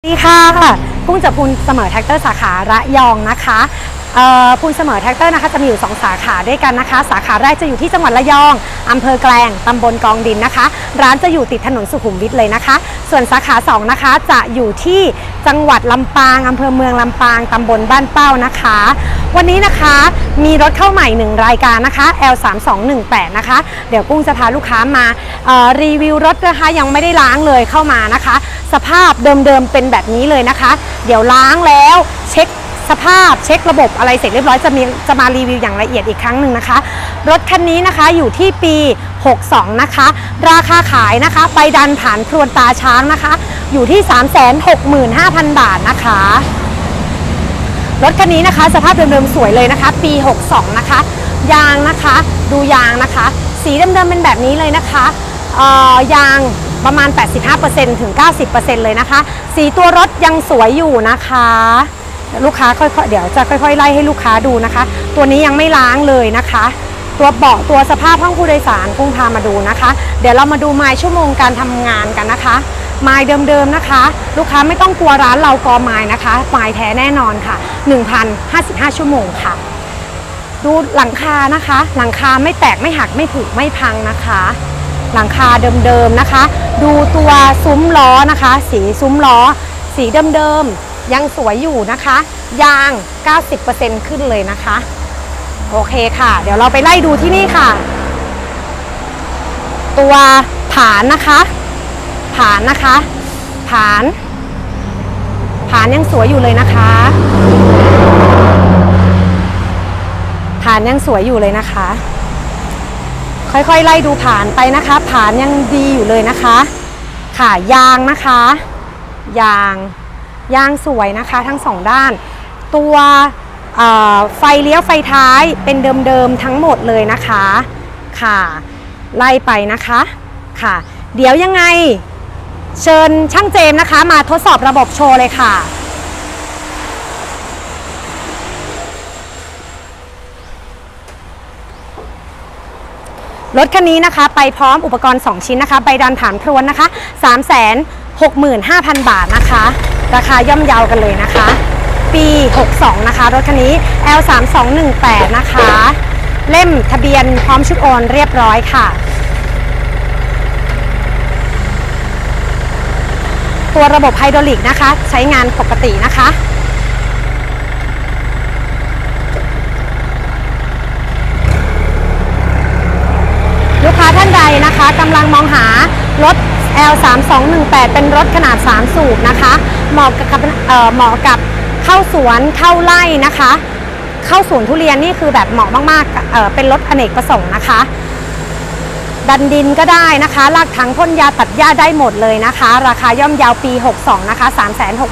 สวัสดีค่ะพุ่งจากพูนเสมอแท็กเตอร์สาขาระยองนะคะเอ่อพูนเสมอแท็กเตอร์นะคะจะมีอยู่ 2 สาขาด้วยกันนะคะ สาขาแรกจะอยู่ที่จังหวัดระยองอำเภอแกลงตำบลกองดินนะคะ ร้านจะอยู่ติดถนนสุขุมวิทเลยนะคะ ส่วนสาขา 2 นะคะจะอยู่ที่จังหวัดลำปางอำเภอเมืองลำปางตำบลบ้านเป้านะคะ วันนี้นะคะมีรถเข้าใหม่ 1 รายการนะคะ L3218 นะคะ เดี๋ยวกุ้งจะพาลูกค้ามารีวิวรถนะคะยังไม่ได้ล้างเลยเข้ามานะคะ สภาพเดิมๆเป็นแบบนี้เลยนะคะ เดี๋ยวล้างแล้วเช็คสภาพเช็คระบบอะไรเสร็จเรียบร้อยจะมีจะมารีวิวอย่างละเอียดอีกครั้งหนึ่งนะคะ รถคันนี้นะคะอยู่ที่ปี 62 นะคะ ราคาขายนะคะไปดันผ่านครวนตาช้างนะคะ อยู่ที่ 365,000 บาทนะคะ รถคันนี้นะคะ สภาพเดิมๆสวยเลยนะคะ ปี 62 นะคะ ยางนะคะ ดูยางนะคะ สีเดิมๆเป็นแบบนี้เลยนะคะเออยาง ประมาณ 85%ถึง 90%เลยนะคะ สีตัวรถยังสวยอยู่นะคะลูกค้าค่อยๆ เดี๋ยวจะค่อยๆ ไล่ให้ลูกค้าดูนะคะ ตัวนี้ยังไม่ล้างเลยนะคะ ตัวเบาะตัวสภาพห้องผู้โดยสารกุ้งพามาดูนะคะ เดี๋ยวเรามาดูไม้ชั่วโมงการทำงานกันนะคะ ไม้เดิมๆนะคะ ลูกค้าไม่ต้องกลัวร้านเรากอไม้นะคะไม้แท้แน่นอนค่ะ 1,055 ชั่วโมงค่ะ ดูหลังคานะคะ หลังคาไม่แตกไม่หักไม่ผุไม่พังนะคะ หลังคาเดิมๆนะคะ ดูตัวซุ้มล้อนะคะ สีซุ้มล้อ สีเดิมๆยังสวยอยู่นะคะ ยาง 90%ขึ้นเลยนะคะ โอเคค่ะ เดี๋ยวเราไปไล่ดูที่นี่ค่ะ ตัวผานนะคะผานนะคะผานผานยังสวยอยู่เลยนะคะผานยังสวยอยู่เลยนะคะ ค่อยๆ ไล่ดูผ่านไปนะคะผ่านยังดีอยู่เลยนะคะ ค่ะยางนะคะ ยางยางสวยนะคะทั้งสองด้าน ตัวไฟเลี้ยวไฟท้ายเป็นเดิมๆทั้งหมดเลยนะคะค่ะ ไล่ไปนะคะค่ะ เดี๋ยวยังไงเชิญช่างเจมนะคะ มาทดสอบระบบโชว์เลยค่ะ รถคันนี้นะคะ ไปพร้อมอุปกรณ์ 2 ชิ้นนะคะ ใบดันฐานพรวนนะคะ 365,000 บาทนะคะ ราคาย่อมเยาวกันเลยนะคะ ปี 62 นะคะ รถคันนี้ L3218 นะคะ เล่มทะเบียนพร้อมชุดโอนเรียบร้อยค่ะ ตัวระบบไฮดรอลิกนะคะ ใช้งานปกตินะคะ ลูกค้าท่านใดนะคะ กำลังมองหารถ L3218 เป็นรถขนาด 3 สูบนะคะ เหมาะกับเออเหมาะกับเข้าสวนเข้าไร่นะคะ เข้าสวนทุเรียนนี่คือแบบเหมาะมากๆเออเป็นรถอเนกประสงค์นะคะ ดันดินก็ได้นะคะลากถังพ่นยาตัดหญ้าได้หมดเลยนะคะ ราคาย่อมเยาวปี 62 นะคะ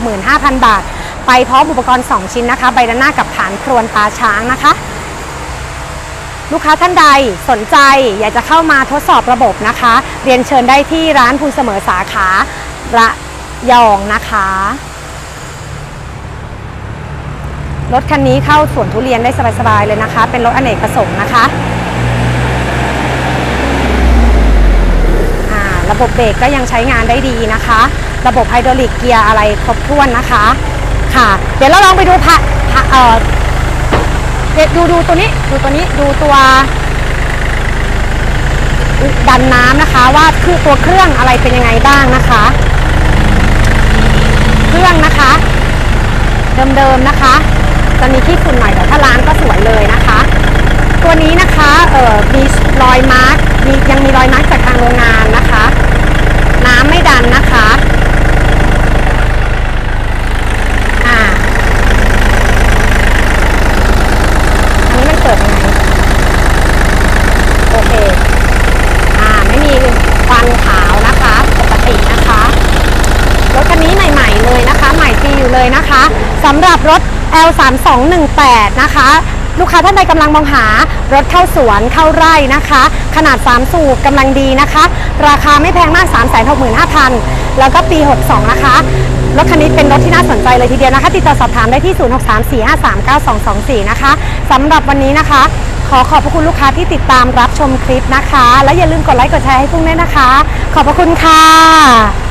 365,000 บาท ไปพร้อมอุปกรณ์ 2 ชิ้นนะคะ ใบด้านหน้ากับฐานครวนตาช้างนะคะ ลูกค้าท่านใดสนใจอยากจะเข้ามาทดสอบระบบนะคะ เรียนเชิญได้ที่ร้านพูเสมอสาขาระยองนะคะ รถคันนี้เข้าสวนทุเรียนได้สบายๆเลยนะคะ เป็นรถอเนกประสงค์นะคะระบบเบรกก็ยังใช้งานได้ดีนะคะ ระบบไฮดรอลิกเกียร์อะไรครบถ้วนนะคะ ค่ะ เดี๋ยวเราลองไปดูพะพะเอ่อ ดี๋ยวดูดูตัวนี้ดูตัวนี้ดูตัว ดันน้ำนะคะว่าคือตัวเครื่องอะไรเป็นยังไงบ้างนะคะ เครื่องนะคะ เดิมๆนะคะ จะมีที่ฝุ่นหน่อยแต่ถ้าล้างก็สวยเลยนะคะ ตัวนี้นะคะเอ่อมีรอยมาร์กมียังมีรอยมาร์กจากทางโรงงานนะคะ น้ำไม่ดันนะคะอ่า อันนี้มันเปิดยังไง โอเค อ่า ไม่มีควันขาวนะคะ ปกตินะคะ รถคันนี้ใหม่ ๆ เลยนะคะ ใหม่ปีอยู่เลยนะคะสำหรับรถ L3218 นะคะ ลูกค้าท่านใดกำลังมองหารถเข้าสวนเข้าไร่นะคะ ขนาด 3 สูบกำลังดีนะคะ ราคาไม่แพงมาก 365,000 แล้วก็ปี 62 นะคะ รถคันนี้เป็นรถที่น่าสนใจเลยทีเดียวนะคะ ติดต่อสอบถามได้ที่ 0634539224 นะคะสำหรับวันนี้นะคะ ขอขอบพระคุณลูกค้าที่ติดตามรับชมคลิปนะคะ และอย่าลืมกดไลค์กดแชร์ให้พุ่งด้วยนะคะ ขอบพระคุณค่ะ